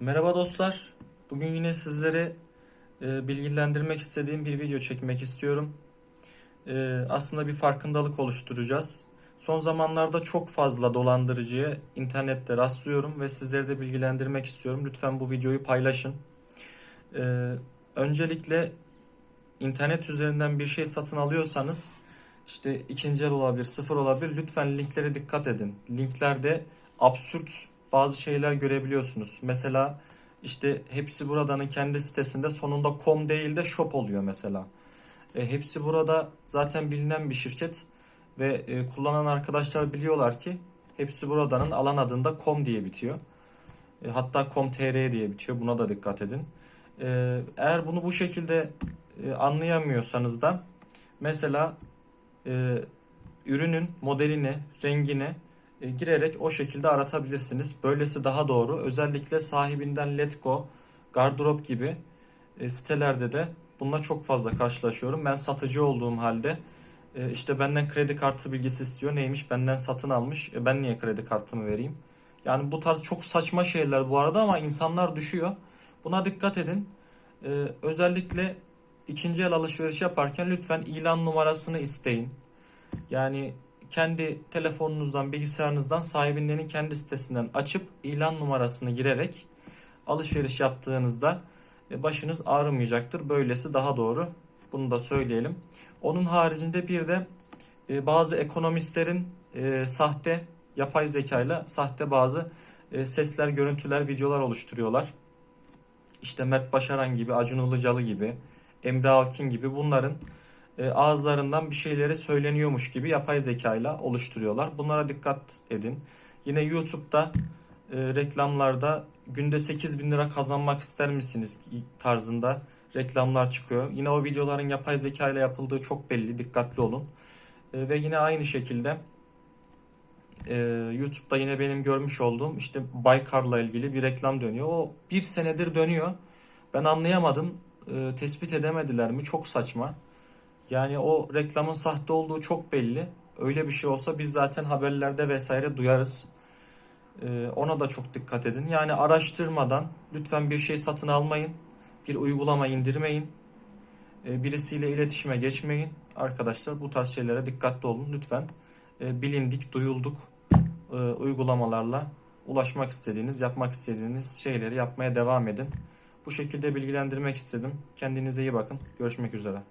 Merhaba dostlar. Bugün yine sizleri e, bilgilendirmek istediğim bir video çekmek istiyorum. E, aslında bir farkındalık oluşturacağız. Son zamanlarda çok fazla dolandırıcıya internette rastlıyorum ve sizleri de bilgilendirmek istiyorum. Lütfen bu videoyu paylaşın. E, öncelikle internet üzerinden bir şey satın alıyorsanız işte ikinci el olabilir, sıfır olabilir. Lütfen linklere dikkat edin. Linklerde absürt bazı şeyler görebiliyorsunuz. Mesela işte hepsi buradanın kendi sitesinde sonunda com değil de shop oluyor mesela. E, hepsi burada zaten bilinen bir şirket ve e, kullanan arkadaşlar biliyorlar ki hepsi buradanın alan adında com diye bitiyor. E, hatta com.tr diye bitiyor. Buna da dikkat edin. E, eğer bunu bu şekilde e, anlayamıyorsanız da mesela e, ürünün modelini, rengini girerek o şekilde aratabilirsiniz. Böylesi daha doğru. Özellikle sahibinden Letgo, Gardırop gibi e, sitelerde de bununla çok fazla karşılaşıyorum. Ben satıcı olduğum halde e, işte benden kredi kartı bilgisi istiyor. Neymiş? Benden satın almış. E, ben niye kredi kartımı vereyim? Yani bu tarz çok saçma şeyler bu arada ama insanlar düşüyor. Buna dikkat edin. E, özellikle ikinci el alışveriş yaparken lütfen ilan numarasını isteyin. Yani kendi telefonunuzdan, bilgisayarınızdan sahibinlerin kendi sitesinden açıp ilan numarasını girerek alışveriş yaptığınızda e, başınız ağrımayacaktır. Böylesi daha doğru. Bunu da söyleyelim. Onun haricinde bir de e, bazı ekonomistlerin e, sahte yapay zekayla sahte bazı sesler, görüntüler, videolar oluşturuyorlar. İşte Mert Başaran gibi, Acun Ilıcalı gibi, Emre Alkin gibi bunların e, ağızlarından bir şeyleri söyleniyormuş gibi yapay zekayla oluşturuyorlar. Bunlara dikkat edin. Yine YouTube'da e, reklamlarda günde 8 bin lira kazanmak ister misiniz tarzında reklamlar çıkıyor. Yine o videoların yapay zeka ile yapıldığı çok belli. Dikkatli olun. E, ve yine aynı şekilde e, YouTube'da yine benim görmüş olduğum işte Baykar'la ilgili bir reklam dönüyor. O bir senedir dönüyor. Ben anlayamadım. Tespit edemediler mi? Çok saçma. Yani o reklamın sahte olduğu çok belli. Öyle bir şey olsa biz zaten haberlerde vesaire duyarız. Ee, ona da çok dikkat edin. Yani araştırmadan lütfen bir şey satın almayın. Bir uygulama indirmeyin. Ee, birisiyle iletişime geçmeyin. Arkadaşlar bu tarz şeylere dikkatli olun lütfen. Ee, bilindik, duyulduk e, uygulamalarla ulaşmak istediğiniz, yapmak istediğiniz şeyleri yapmaya devam edin. Bu şekilde bilgilendirmek istedim. Kendinize iyi bakın. Görüşmek üzere.